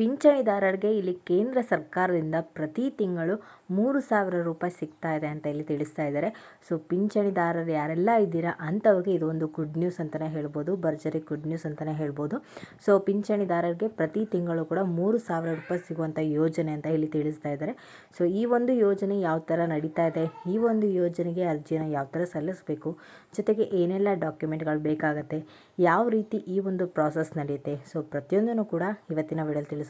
ಪಿಂಚಣಿದಾರರಿಗೆ ಇಲ್ಲಿ ಕೇಂದ್ರ ಸರ್ಕಾರದಿಂದ ಪ್ರತಿ ತಿಂಗಳು ಮೂರು ಸಾವಿರ ರೂಪಾಯಿ ಸಿಗ್ತಾ ಇದೆ ಅಂತ ಇಲ್ಲಿ ತಿಳಿಸ್ತಾ ಇದ್ದಾರೆ. ಸೊ, ಪಿಂಚಣಿದಾರರು ಯಾರೆಲ್ಲ ಇದ್ದೀರಾ ಅಂಥವ್ರಿಗೆ ಇದು ಒಂದು ಗುಡ್ ನ್ಯೂಸ್ ಅಂತಲೇ ಹೇಳ್ಬೋದು, ಭರ್ಜರಿ ಗುಡ್ ನ್ಯೂಸ್ ಅಂತಲೇ ಹೇಳ್ಬೋದು. ಸೊ, ಪಿಂಚಣಿದಾರರಿಗೆ ಪ್ರತಿ ತಿಂಗಳು ಕೂಡ ಮೂರು ಸಾವಿರ ರೂಪಾಯಿ ಸಿಗುವಂಥ ಯೋಜನೆ ಅಂತ ಇಲ್ಲಿ ತಿಳಿಸ್ತಾ ಇದ್ದಾರೆ. ಸೊ, ಈ ಒಂದು ಯೋಜನೆ ಯಾವ ಥರ ನಡೀತಾ ಇದೆ, ಈ ಒಂದು ಯೋಜನೆಗೆ ಅರ್ಜಿನ ಯಾವ ಥರ ಸಲ್ಲಿಸಬೇಕು, ಜೊತೆಗೆ ಏನೆಲ್ಲ ಡಾಕ್ಯುಮೆಂಟ್ಗಳು ಬೇಕಾಗುತ್ತೆ, ಯಾವ ರೀತಿ ಈ ಒಂದು ಪ್ರಾಸೆಸ್ ನಡೆಯುತ್ತೆ ಸೊ, ಪ್ರತಿಯೊಂದನ್ನು ಕೂಡ ಇವತ್ತಿನ ವಿಡಿಯೋಲಿ ತಿಳಿಸೋ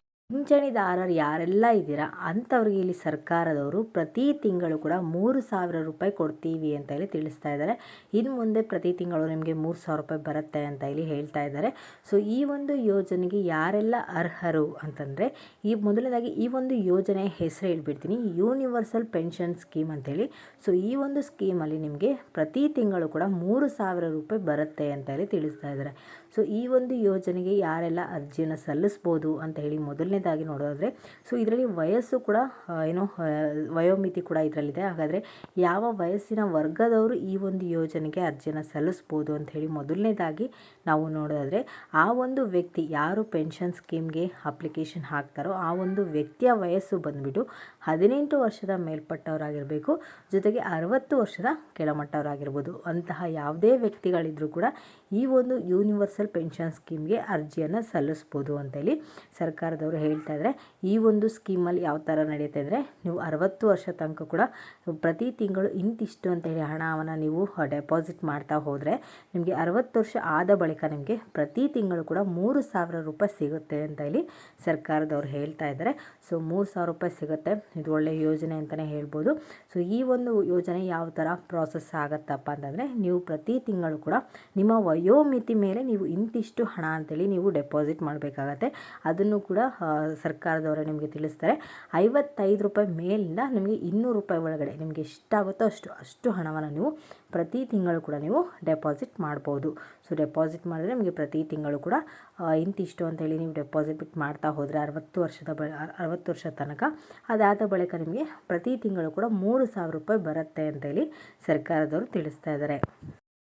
ಪಿಂಚಣಿದಾರರು ಯಾರೆಲ್ಲ ಇದ್ದೀರಾ? ಅಂಥವ್ರಿಗೆ ಇಲ್ಲಿ ಸರ್ಕಾರದವರು ಪ್ರತಿ ತಿಂಗಳು ಕೂಡ ಮೂರು ಸಾವಿರ ರೂಪಾಯಿ ಕೊಡ್ತೀವಿ ಅಂತ ಹೇಳಿ ತಿಳಿಸ್ತಾ ಇದ್ದಾರೆ. ಇನ್ನು ಮುಂದೆ ಪ್ರತಿ ತಿಂಗಳು ನಿಮಗೆ ಮೂರು ಸಾವಿರ ರೂಪಾಯಿ ಬರುತ್ತೆ ಅಂತ ಹೇಳಿ ಹೇಳ್ತಾ ಇದ್ದಾರೆ. ಸೊ ಈ ಒಂದು ಯೋಜನೆಗೆ ಯಾರೆಲ್ಲ ಅರ್ಹರು ಅಂತಂದರೆ, ಈ ಮೊದಲನೇದಾಗಿ ಈ ಒಂದು ಯೋಜನೆ ಹೆಸರು ಹೇಳ್ಬಿಡ್ತೀನಿ ಯೂನಿವರ್ಸಲ್ ಪೆನ್ಷನ್ ಸ್ಕೀಮ್ ಅಂತೇಳಿ ಸೊ ಈ ಒಂದು ಸ್ಕೀಮಲ್ಲಿ ನಿಮಗೆ ಪ್ರತಿ ತಿಂಗಳು ಕೂಡ ಮೂರು ಸಾವಿರ ರೂಪಾಯಿ ಬರುತ್ತೆ ಅಂತ ಹೇಳಿ ತಿಳಿಸ್ತಾ ಇದ್ದಾರೆ. ಸೊ ಈ ಒಂದು ಯೋಜನೆಗೆ ಯಾರೆಲ್ಲ ಅರ್ಜಿಯನ್ನು ಸಲ್ಲಿಸ್ಬೋದು ಅಂತ ಹೇಳಿ ಮೊದಲನೇದಾಗಿ ನೋಡೋದಾದರೆ ಸೊ ಇದರಲ್ಲಿ ವಯಸ್ಸು ಕೂಡ ಏನು ವಯೋಮಿತಿ ಕೂಡ ಇದರಲ್ಲಿದೆ. ಹಾಗಾದರೆ ಯಾವ ವಯಸ್ಸಿನ ವರ್ಗದವರು ಈ ಒಂದು ಯೋಜನೆಗೆ ಅರ್ಜಿಯನ್ನು ಸಲ್ಲಿಸ್ಬೋದು ಅಂತ ಹೇಳಿ ಮೊದಲನೇದಾಗಿ ನಾವು ನೋಡೋದಾದರೆ, ಆ ಒಂದು ವ್ಯಕ್ತಿ ಯಾರು ಪೆನ್ಷನ್ ಸ್ಕೀಮ್ಗೆ ಅಪ್ಲಿಕೇಶನ್ ಹಾಕ್ತಾರೋ ಆ ಒಂದು ವ್ಯಕ್ತಿಯ ವಯಸ್ಸು ಬಂದುಬಿಟ್ಟು ಹದಿನೆಂಟು ವರ್ಷದ ಮೇಲ್ಪಟ್ಟವರಾಗಿರಬೇಕು, ಜೊತೆಗೆ ಅರವತ್ತು ವರ್ಷದ ಕೆಳಮಟ್ಟವರಾಗಿರ್ಬೋದು. ಅಂತಹ ಯಾವುದೇ ವ್ಯಕ್ತಿಗಳಿದ್ರೂ ಕೂಡ ಈ ಒಂದು ಯೂನಿವರ್ಸಲ್ ಪೆನ್ಷನ್ ಸ್ಕೀಮ್ಗೆ ಅರ್ಜಿಯನ್ನು ಸಲ್ಲಿಸ್ಬೋದು ಅಂತೇಳಿ ಸರ್ಕಾರದವರು ಹೇಳ್ತಾ ಇದ್ದಾರೆ ಈ ಒಂದು ಸ್ಕೀಮಲ್ಲಿ ಯಾವ ಥರ ನಡೆಯುತ್ತೆ ಅಂದರೆ ನೀವು ಅರವತ್ತು ವರ್ಷ ತನಕ ಕೂಡ ಪ್ರತಿ ತಿಂಗಳು ಇಂತಿಷ್ಟು ಅಂತೇಳಿ ಹಣವನ್ನು ನೀವು ಡೆಪಾಸಿಟ್ ಮಾಡ್ತಾ ಹೋದರೆ ನಿಮಗೆ ಅರವತ್ತು ವರ್ಷ ಆದ ಬಳಿಕ ನಿಮಗೆ ಪ್ರತಿ ತಿಂಗಳು ಕೂಡ ಮೂರು ಸಾವಿರ ರೂಪಾಯಿ ಸಿಗುತ್ತೆ ಅಂತ ಹೇಳಿ ಸರ್ಕಾರದವರು ಹೇಳ್ತಾ ಇದ್ದಾರೆ ಸೊ ಮೂರು ಸಾವಿರ ರೂಪಾಯಿ ಸಿಗುತ್ತೆ. ಇದು ಒಳ್ಳೆಯ ಯೋಜನೆ ಅಂತಲೇ ಹೇಳ್ಬೋದು. ಸೊ ಈ ಒಂದು ಯೋಜನೆ ಯಾವ ಥರ ಪ್ರಾಸೆಸ್ ಆಗುತ್ತಪ್ಪ ಅಂತಂದರೆ ನೀವು ಪ್ರತಿ ತಿಂಗಳು ಕೂಡ ನಿಮ್ಮ ವಯೋಮಿತಿ ಮೇಲೆ ನೀವು ಇಂತಿಷ್ಟು ಹಣ ಅಂತೇಳಿ ನೀವು ಡೆಪಾಸಿಟ್ ಮಾಡಬೇಕಾಗತ್ತೆ. ಅದನ್ನು ಕೂಡ ಸರ್ಕಾರದವರು ನಿಮಗೆ ತಿಳಿಸ್ತಾರೆ. ಐವತ್ತೈದು ರೂಪಾಯಿ ಮೇಲಿಂದ ನಿಮಗೆ ಇನ್ನೂರು ರೂಪಾಯಿ ಒಳಗಡೆ ನಿಮಗೆ ಎಷ್ಟಾಗುತ್ತೋ ಅಷ್ಟು ಅಷ್ಟು ಹಣವನ್ನು ನೀವು ಪ್ರತಿ ತಿಂಗಳು ಕೂಡ ನೀವು ಡೆಪಾಸಿಟ್ ಮಾಡ್ಬೋದು. ಸೊ, ಡೆಪಾಸಿಟ್ ಮಾಡಿದ್ರೆ ನಿಮಗೆ ಪ್ರತಿ ತಿಂಗಳು ಕೂಡ ಇಂತಿಷ್ಟು ಅಂತೇಳಿ ನೀವು ಡೆಪಾಸಿಟ್ ಮಾಡ್ತಾ ಹೋದರೆ ಅರವತ್ತು ವರ್ಷದ ಬ ಅರವತ್ತು ವರ್ಷ ತನಕ ಅದಾದ ಬಳಿಕ ನಿಮಗೆ ಪ್ರತಿ ತಿಂಗಳು ಕೂಡ ಮೂರು ಸಾವಿರ ರೂಪಾಯಿ ಬರುತ್ತೆ ಅಂತೇಳಿ ಸರ್ಕಾರದವರು ತಿಳಿಸ್ತಾ ಇದ್ದಾರೆ.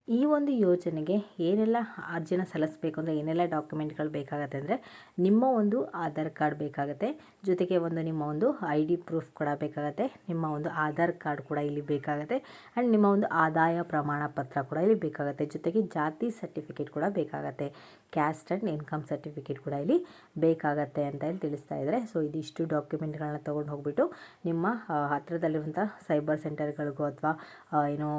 ಈ ಒಂದು ಯೋಜನೆಗೆ ಏನೆಲ್ಲ ಅರ್ಜಿನ ಸಲ್ಲಿಸಬೇಕು ಅಂದರೆ ಏನೆಲ್ಲ ಡಾಕ್ಯುಮೆಂಟ್ಗಳು ಬೇಕಾಗುತ್ತೆ ಅಂದರೆ ನಿಮ್ಮ ಒಂದು ಆಧಾರ್ ಕಾರ್ಡ್ ಬೇಕಾಗುತ್ತೆ. ಜೊತೆಗೆ ಒಂದು ನಿಮ್ಮ ಒಂದು ಐ ಡಿ ಪ್ರೂಫ್ ಕೂಡ ಬೇಕಾಗುತ್ತೆ. ನಿಮ್ಮ ಒಂದು ಆಧಾರ್ ಕಾರ್ಡ್ ಕೂಡ ಇಲ್ಲಿ ಬೇಕಾಗುತ್ತೆ. ಆ್ಯಂಡ್ ನಿಮ್ಮ ಒಂದು ಆದಾಯ ಪ್ರಮಾಣ ಪತ್ರ ಕೂಡ ಇಲ್ಲಿ ಬೇಕಾಗುತ್ತೆ. ಜೊತೆಗೆ ಜಾತಿ ಸರ್ಟಿಫಿಕೇಟ್ ಕೂಡ ಬೇಕಾಗುತ್ತೆ. ಕ್ಯಾಸ್ಟ್ ಆ್ಯಂಡ್ ಇನ್ಕಮ್ ಸರ್ಟಿಫಿಕೇಟ್ ಕೂಡ ಇಲ್ಲಿ ಬೇಕಾಗತ್ತೆ ಅಂತ ಹೇಳಿ ತಿಳಿಸ್ತಾ ಇದ್ದಾರೆ. ಸೊ ಇದಿಷ್ಟು ಡಾಕ್ಯುಮೆಂಟ್ಗಳನ್ನ ತೊಗೊಂಡು ಹೋಗ್ಬಿಟ್ಟು ನಿಮ್ಮ ಹತ್ತಿರದಲ್ಲಿರುವಂಥ ಸೈಬರ್ ಸೆಂಟರ್ಗಳಿಗೂ ಅಥವಾ ಏನೋ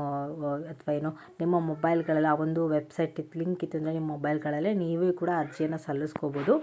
ಅಥವಾ ಏನೋ ನಿಮ್ಮ ಮೊಬೈಲ್ಗಳಲ್ಲಿ, ಆ ಒಂದು ವೆಬ್ಸೈಟ್ ಇತ್ತು, ಲಿಂಕ್ ಇತ್ತು ಅಂದರೆ ನಿಮ್ಮ ಮೊಬೈಲ್ಗಳಲ್ಲೇ ನೀವೇ ಕೂಡ ಅರ್ಜಿಯನ್ನು ಸಲ್ಲಿಸ್ಕೋಬೋದು.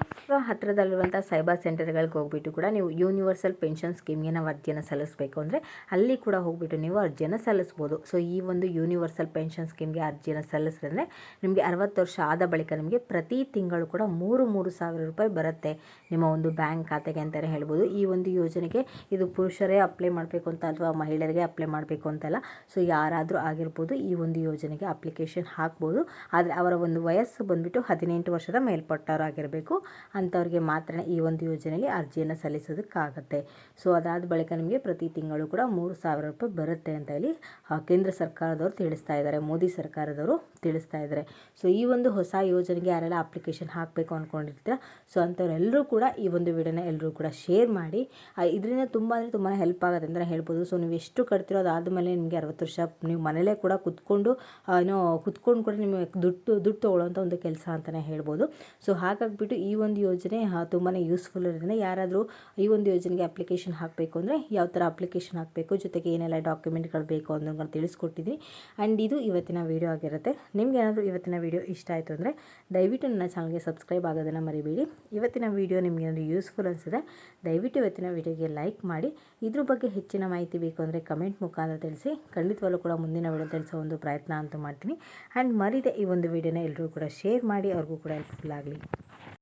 ಹತ್ತಿರದಲ್ಲಿರುವಂಥ ಸೈಬರ್ ಸೆಂಟರ್ಗಳಿಗೆ ಹೋಗ್ಬಿಟ್ಟು ಕೂಡ ನೀವು ಯೂನಿವರ್ಸಲ್ ಪೆನ್ಷನ್ ಸ್ಕೀಮ್ಗೆ ನಾವು ಅರ್ಜಿಯನ್ನು ಸಲ್ಲಿಸಬೇಕು ಅಂದರೆ ಅಲ್ಲಿ ಕೂಡ ಹೋಗ್ಬಿಟ್ಟು ನೀವು ಅರ್ಜಿಯನ್ನು ಸಲ್ಲಿಸ್ಬೋದು. ಸೊ, ಈ ಒಂದು ಯೂನಿವರ್ಸಲ್ ಪೆನ್ಷನ್ ಸ್ಕೀಮ್ಗೆ ಅರ್ಜಿಯನ್ನು ಸಲ್ಲಿಸಿದ್ರೆ ನಿಮಗೆ ಅರವತ್ತು ವರ್ಷ ಆದ ಬಳಿಕ ನಿಮಗೆ ಪ್ರತಿ ತಿಂಗಳು ಕೂಡ ಮೂರು ಮೂರು ಸಾವಿರ ರೂಪಾಯಿ ಬರುತ್ತೆ ನಿಮ್ಮ ಒಂದು ಬ್ಯಾಂಕ್ ಖಾತೆಗೆ ಅಂತಲೇ ಹೇಳ್ಬೋದು. ಈ ಒಂದು ಯೋಜನೆಗೆ ಇದು ಪುರುಷರೇ ಅಪ್ಲೈ ಮಾಡಬೇಕು ಅಂತ ಅಥವಾ ಮಹಿಳೆಯರಿಗೆ ಅಪ್ಲೈ ಮಾಡಬೇಕು ಅಂತಲ್ಲ, ಸೊ, ಯಾರಾದರೂ ಆಗಿರ್ಬೋದು ಈ ಒಂದು ಯೋಜನೆಗೆ ಅಪ್ಲಿಕೇಶನ್ ಹಾಕ್ಬೋದು. ಆದರೆ ಅವರ ಒಂದು ವಯಸ್ಸು ಬಂದುಬಿಟ್ಟು ಹದಿನೆಂಟು ವರ್ಷದ ಮೇಲ್ಪಟ್ಟವರಾಗಿರಬೇಕು. ಅಂಥವ್ರಿಗೆ ಮಾತ್ರ ಈ ಒಂದು ಯೋಜನೆಯಲ್ಲಿ ಅರ್ಜಿಯನ್ನು ಸಲ್ಲಿಸೋದಕ್ಕಾಗತ್ತೆ. ಸೊ ಅದಾದ ಬಳಿಕ ನಿಮಗೆ ಪ್ರತಿ ತಿಂಗಳು ಕೂಡ ಮೂರು ಸಾವಿರ ರೂಪಾಯಿ ಬರುತ್ತೆ ಅಂತ ಹೇಳಿ ಕೇಂದ್ರ ಸರ್ಕಾರದವರು ತಿಳಿಸ್ತಾ ಇದ್ದಾರೆ. ಮೋದಿ ಸರ್ಕಾರದವರು ತಿಳಿಸ್ತಾ ಇದ್ದಾರೆ. ಸೊ ಈ ಒಂದು ಹೊಸ ಯೋಜನೆಗೆ ಯಾರೆಲ್ಲ ಅಪ್ಲಿಕೇಶನ್ ಹಾಕಬೇಕು ಅಂದ್ಕೊಂಡಿರ್ತೀರ ಸೊ ಅಂಥವ್ರೆಲ್ಲರೂ ಕೂಡ ಈ ಒಂದು ವಿಡಿಯೋನ ಎಲ್ಲರೂ ಕೂಡ ಶೇರ್ ಮಾಡಿ ಇದರಿಂದ ತುಂಬ ಅಂದರೆ ತುಂಬಾ ಹೆಲ್ಪ್ ಆಗುತ್ತೆ ಅಂತ ಹೇಳ್ಬೋದು. ಸೊ ನೀವು ಎಷ್ಟು ಕಟ್ತಿರೋ ಅದಾದಮೇಲೆ ನಿಮಗೆ ಅರವತ್ತು ವರ್ಷ ನೀವು ಮನೇಲೇ ಕೂಡ ಕುತ್ಕೊಂಡು ಏನೋ ಕುತ್ಕೊಂಡು ಕೂಡ ನಿಮಗೆ ದುಡ್ಡು ದುಡ್ಡು ತೊಗೊಳ್ಳೋಂಥ ಒಂದು ಕೆಲಸ ಅಂತಲೇ ಹೇಳ್ಬೋದು. ಸೊ ಹಾಗಾಗಿಬಿಟ್ಟು ಈ ಒಂದು ಯೋಜನೆ ತುಂಬಾ ಯೂಸ್ಫುಲ್ ಇರೋದ್ರಿಂದ ಯಾರಾದರೂ ಈ ಒಂದು ಯೋಜನೆಗೆ ಅಪ್ಲಿಕೇಶನ್ ಹಾಕಬೇಕು ಅಂದರೆ ಯಾವ ಥರ ಅಪ್ಲಿಕೇಶನ್ ಹಾಕಬೇಕು, ಜೊತೆಗೆ ಏನೆಲ್ಲ ಡಾಕ್ಯುಮೆಂಟ್ಗಳು ಬೇಕು ಅನ್ನೋದನ್ನು ತಿಳಿಸ್ಕೊಟ್ಟಿದ್ದೀನಿ. ಆ್ಯಂಡ್ ಇದು ಇವತ್ತಿನ ವೀಡಿಯೋ ಆಗಿರುತ್ತೆ. ನಿಮ್ಗೆ ಏನಾದರೂ ಇವತ್ತಿನ ವೀಡಿಯೋ ಇಷ್ಟ ಆಯಿತು ಅಂದರೆ ದಯವಿಟ್ಟು ನನ್ನ ಚಾನಲ್ಗೆ ಸಬ್ಸ್ಕ್ರೈಬ್ ಆಗೋದನ್ನು ಮರಿಬೇಡಿ. ಇವತ್ತಿನ ವೀಡಿಯೋ ನಿಮಗೆ ಏನಾದರೂ ಯೂಸ್ಫುಲ್ ಅನಿಸಿದೆ ದಯವಿಟ್ಟು ಇವತ್ತಿನ ವೀಡಿಯೋಗೆ ಲೈಕ್ ಮಾಡಿ. ಇದ್ರ ಬಗ್ಗೆ ಹೆಚ್ಚಿನ ಮಾಹಿತಿ ಬೇಕು ಅಂದರೆ ಕಮೆಂಟ್ ಮುಖಾಂತರ ತಿಳಿಸಿ. ಖಂಡಿತವಾಗ್ಲೂ ಕೂಡ ಮುಂದಿನ ವೀಡಿಯೋ ತಿಳಿಸೋ ಒಂದು ಪ್ರಯತ್ನ ಅಂತೂ ಮಾಡ್ತೀನಿ. ಆ್ಯಂಡ್ ಮರಿದೆ ಈ ಒಂದು ವಿಡಿಯೋನ ಎಲ್ಲರೂ ಕೂಡ ಶೇರ್ ಮಾಡಿ ಅವ್ರಿಗೂ ಕೂಡ ಹೆಲ್ಪ್ಫುಲ್ ಆಗಲಿ.